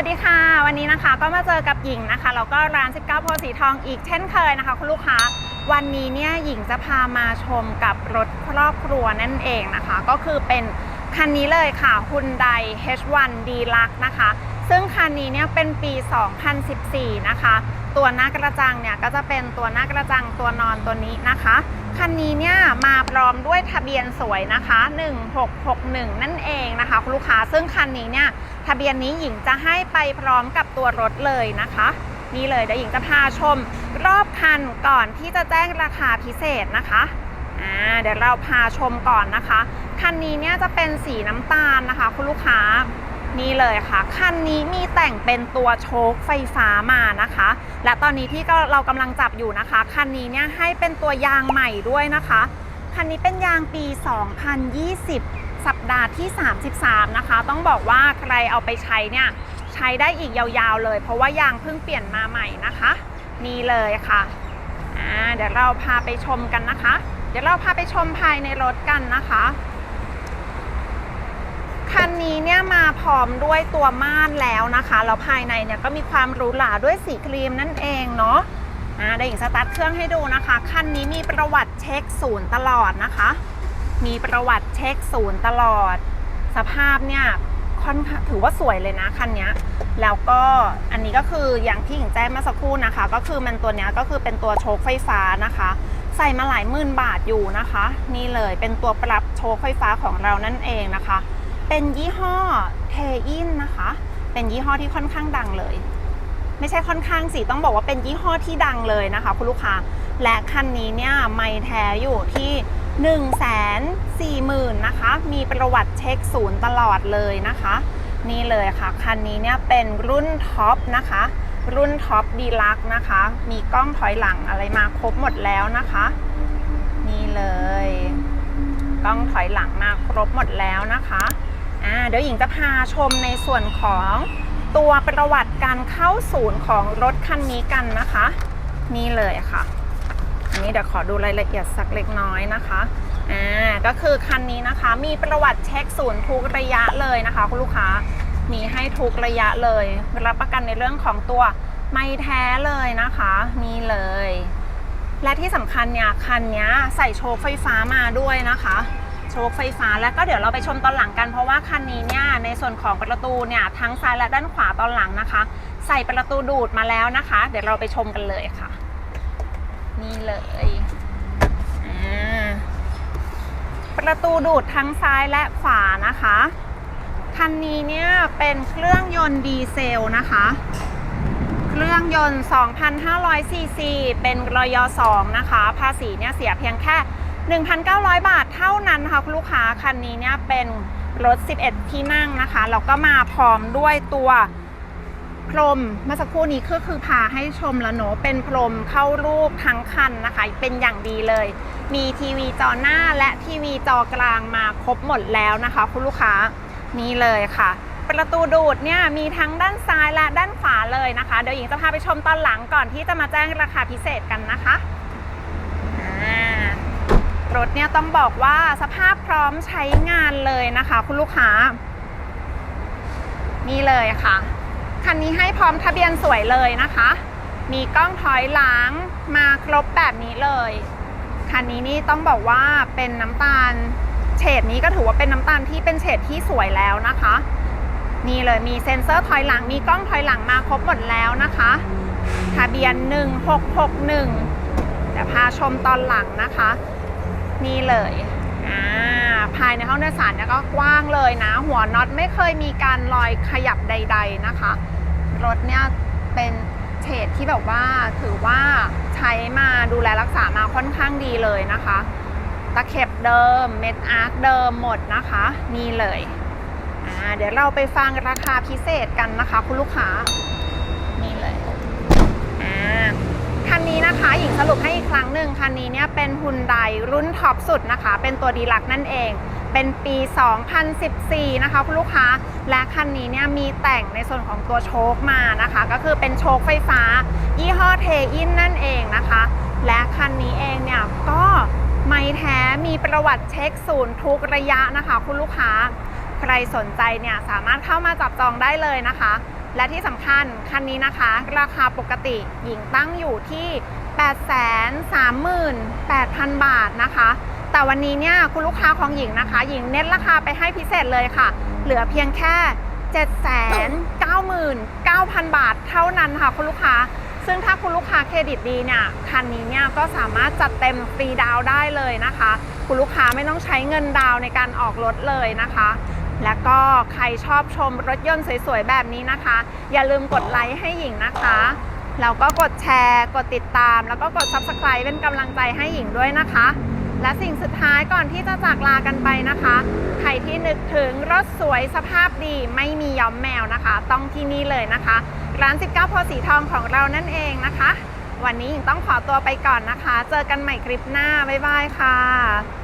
วัสดีค่ะ วันนี้นะคะก็มาเจอกับหญิงนะคะแล้วก็ร้าน 19โพสีทองอีกเช่นเคยนะคะ คุณลูกค้า วันนี้เนี่ยหญิงจะพามาชมกับรถครอบครัวนั่นเองนะคะ ก็คือเป็นคันนี้เลยค่ะ Hyundai H1 Deluxe นะคะ ซึ่งคันนี้เนี่ยเป็นปี 2014 นะคะ ตัวหน้ากระจังเนี่ยก็จะเป็นตัวหน้ากระจังตัวนอนตัวนี้นะคะ คันนี้เนี่ยมาพร้อมด้วยทะเบียนสวยนะคะ 1661 นั่นเองนะคะคุณลูกค้าซึ่งคันนี้เนี่ยทะเบียนนี้หญิงจะให้ไปพร้อมกับตัวรถเลยนะคะนี่เลยเดี๋ยวหญิงจะพาชมรอบคันก่อนที่จะแจ้งราคาพิเศษนะคะอ่าเดี๋ยวเราพาชมก่อนนะคะ คันนี้เนี่ยจะเป็นสีน้ำตาลนะคะ คุณลูกค้า นี่เลยค่ะ คันนี้มีแต่งเป็นตัวโชคไฟฟ้ามานะคะ และตอนนี้ที่เรากำลังจับอยู่นะคะ คันนี้เนี่ยให้เป็นตัวยางใหม่ด้วยนะคะ คันนี้เป็นยางปี 2020 สัปดาห์ที่ 33 นะคะ ต้องบอกว่าใครเอาไปใช้เนี่ยใช้ได้อีกยาวๆเลย เพราะว่ายางเพิ่งเปลี่ยนมาใหม่นะคะ นี่เลยค่ะเดี๋ยวเราพาไปชมกันนะคะ เดี๋ยวเราพาไปชมภายในรถกันนะคะ คันนี้เนี่ยมาพร้อมด้วยตัวม่านแล้วนะคะแล้วภายในเนี่ยก็มีความหรูหราด้วยสีครีมนั่นเองเนาะอ่าเดี๋ยวหญิงสตาร์ทเครื่องให้ดูนะคะคันนี้มีประวัติเช็คศูนย์ตลอดนะคะ มีประวัติเช็คศูนย์ตลอด สภาพเนี่ยค่อนถือว่าสวยเลยนะคันนี้แล้วก็อันนี้ก็คืออย่างที่หญิงแจ้งมื่อสักครู่นะคะ ก็คือมันตัวเนี้ยก็คือเป็นตัวโชคไฟฟ้านะคะ ใส่มาหลายหมื่นบาทอยู่นะคะ นี่เลยเป็นตัวปรับโชคไฟฟ้าของเรานั่นเองนะคะ เป็นยี่ห้อเทอินนะคะ เป็นยี่ห้อที่ค่อนข้างดังเลย ไม่ใช่ค่อนข้างสิต้องบอกว่าเป็นยี่ห้อที่ดังเลยนะคะคุณลูกค้า และคันนี้เนี่ยไม่แท้อยู่ที่1นึ่งแสนสี่หมื่นนะคะ มีประวัติเช็คศูนย์ตลอดเลยนะคะ นี่เลยค่ะ คันนี้เนี่ยเป็นรุ่นท็อปนะคะ รุ่นท็อปดีลักนะคะ มีกล้องถอยหลังอะไรมาครบหมดแล้วนะคะ นี่เลย กล้องถอยหลังมาครบหมดแล้วนะคะ อ่าเดี๋ยวหญิงจะพาชมในส่วนของตัวประวัติการเข้าศูนย์ของรถคันนี้กันนะคะ นี่เลยค่ะ อันนี้เดี๋ยวขอดูรายละเอียดสักเล็กน้อยนะคะอ่าก็คือคันนี้นะคะ มีประวัติเช็คศูนย์ทุกระยะเลยนะคะคุณลูกค้ามีให้ทุกระยะเลย รับประกันในเรื่องของตัวไม่แท้เลยนะคะนี่เลย และที่สำคัญเนี่ยคันนี้ใส่โชว์ไฟฟ้ามาด้วยนะคะ โชว์ไฟฟ้า แล้วก็เดี๋ยวเราไปชมตอนหลังกัน เพราะว่าคันนี้เนี่ยในส่วนของประตูเนี่ยทั้งซ้ายและด้านขวาตอนหลังนะคะ ใส่ประตูดูดมาแล้วนะคะ เดี๋ยวเราไปชมกันเลยค่ะ นี่เลยประตูดูดทั้งซ้ายและขวานะคะคันนี้เนี่ยเป็นเครื่องยนต์ดีเซลนะคะ เครื่องยนต์ 2,500ซีซีเป็นรอยอ2นะคะ ภาษีเนี่ยเสียเพียงแค่ 1,900 บาทเท่านั้นค่ะคุณลูกค้าคันนี้เนี่ยเป็นรถ 11 ที่นั่งนะคะแล้วก็มาพร้อมด้วยตัวพรมเมื่อสักครู่นี้ก็คือพาให้ชมแล้วเนอะเป็นพรมเข้ารูปทั้งคันนะคะ เป็นอย่างดีเลย มีทีวีจอหน้าและทีวีจอกลางมาครบหมดแล้วนะคะ คุณลูกค้านี่เลยค่ะ ประตูดูดเนี่ยมีทั้งด้านซ้ายและด้านขวาเลยนะคะ เดี๋ยวหญิงจะพาไปชมตอนหลังก่อนที่จะมาแจ้งราคาพิเศษกันนะคะ รถเนี่ยต้องบอกว่าสภาพพร้อมใช้งานเลยนะคะ คุณลูกค้า นี่เลยค่ะ คันนี้ให้พร้อมทะเบียนสวยเลยนะคะ มีกล้องถอยหลังมาครบแบบนี้เลย คันนี้นี่ต้องบอกว่าเป็นน้ำตาลเฉดนี้ก็ถือว่าเป็นน้ำตาลที่เป็นเฉดที่สวยแล้วนะคะ นี่เลยมีเซ็นเซอร์ถอยหลัง มีกล้องถอยหลังมาครบหมดแล้วนะคะ ทะเบียน 1661แต่พาชมตอนหลังนะคะ นี่เลยอ่าภายในห้องโดยสารเนี่ยก็กว้างเลยนะ หัวน็อตไม่เคยมีการลอยขยับใด ๆนะคะ รถเนี่ยเป็นเฉดที่แบบว่าถือว่าใช้มาดูแลรักษามาค่อนข้างดีเลยนะคะ ตะเข็บเดิมเม็ดอาร์คเดิมหมดนะคะ นี่เลยอ่าเดี๋ยวเราไปฟังราคาพิเศษกันนะคะ คุณลูกค้า นี่เลยอ่า คันนี้นะคะหญิงสรุปให้อีกครั้งหนึ่งคันนี้เนี่ยเป็นฮุนไดรุ่นท็อปสุดนะคะ เป็นตัวดีลักนั่นเอง เป็นปี 2014 นะคะคุณลูกค้า และคันนี้เนี่ยมีแต่งในส่วนของตัวโชคมานะคะ ก็คือเป็นโชคไฟฟ้า ยี่ห้อเทอินนั่นเองนะคะ และคันนี้เองเนี่ยก็ไม่แท้มีประวัติเช็คศูนย์ทุกระยะนะคะ คุณลูกค้า ใครสนใจเนี่ยสามารถเข้ามาจับจองได้เลยนะคะ และที่สำคัญคันนี้นะคะ ราคาปกติหญิงตั้งอยู่ที่ 838,000 บาทนะคะ แต่วันนี้เนี่ยคุณลูกค้าของหญิงนะคะ หญิงเน้นราคาไปให้พิเศษเลยค่ะ เหลือเพียงแค่ 799,000 บาทเท่านั้นค่ะคุณลูกค้า ซึ่งถ้าคุณลูกค้าเครดิตดีเนี่ยคันนี้เนี่ยก็สามารถจัดเต็มฟรีดาวได้เลยนะคะ คุณลูกค้าไม่ต้องใช้เงินดาวในการออกรถเลยนะคะ แล้วก็ใครชอบชมรถยนต์สวยๆ แบบนี้นะคะ อย่าลืมกดไลค์ให้หญิงนะคะแล้วก็กดแชร์ กดติดตาม แล้วก็กด Subscribe เป็นกำลังใจให้หญิงด้วยนะคะ และสิ่งสุดท้ายก่อนที่จะจากลากันไปนะคะ ใครที่นึกถึงรถสวยสภาพดีไม่มีย้อมแมวนะคะ ต้องที่นี่เลยนะคะ ร้าน 19พธิ์สีทองของเรานั่นเองนะคะ วันนี้หญิงต้องขอตัวไปก่อนนะคะ เจอกันใหม่คลิปหน้า บ๊ายบายค่ะ